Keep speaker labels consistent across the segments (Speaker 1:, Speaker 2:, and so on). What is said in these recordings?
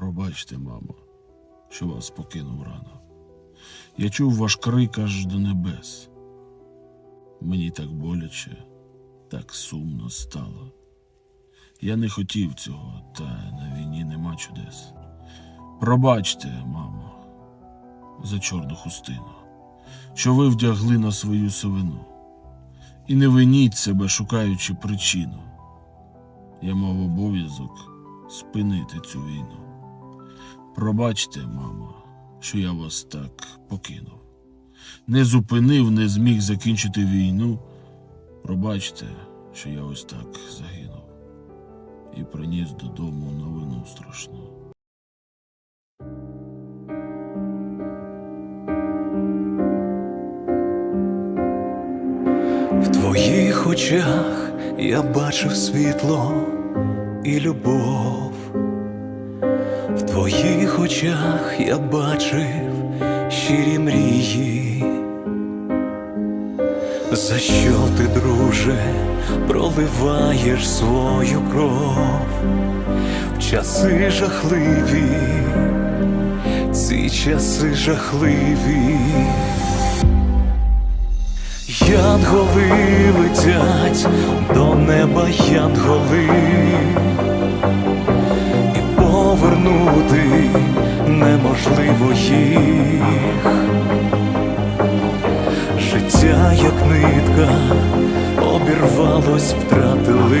Speaker 1: Пробачте, мамо, що вас покинув рано. Я чув ваш крик аж до небес. Мені так боляче, так сумно стало. Я не хотів цього, та на війні нема чудес. Пробачте, мамо, за чорну хустину, що ви вдягли на свою совину. І не виніть себе, шукаючи причину. Я мав обов'язок спинити цю війну. Пробачте, мамо, що я вас так покинув. Не зупинив, не зміг закінчити війну. Пробачте, що я ось так загинув і приніс додому новину страшну.
Speaker 2: В твоїх очах я бачив світло і любов. В твоїх очах я бачив щирі мрії. За що ти, друже, проливаєш свою кров в часи жахливі, ці часи жахливі. Янголи летять до неба янголи, Життя, як нитка, обірвалось, втратили.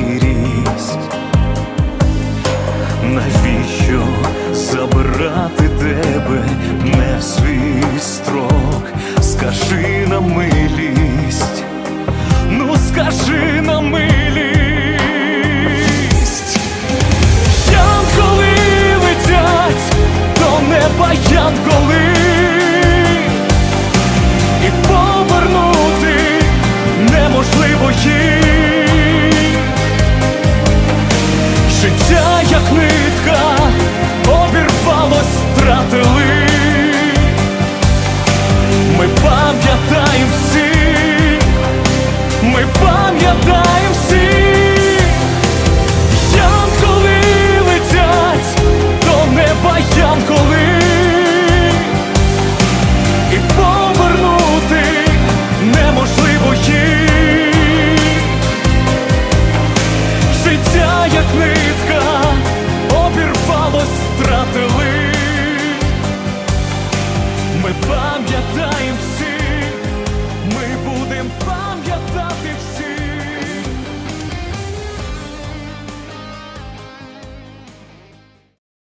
Speaker 2: баян коли і повернути неможливо їй життя, як нитка, обірвалось, втратили, ми пам'ятаємо всі, ми пам'ятаємо.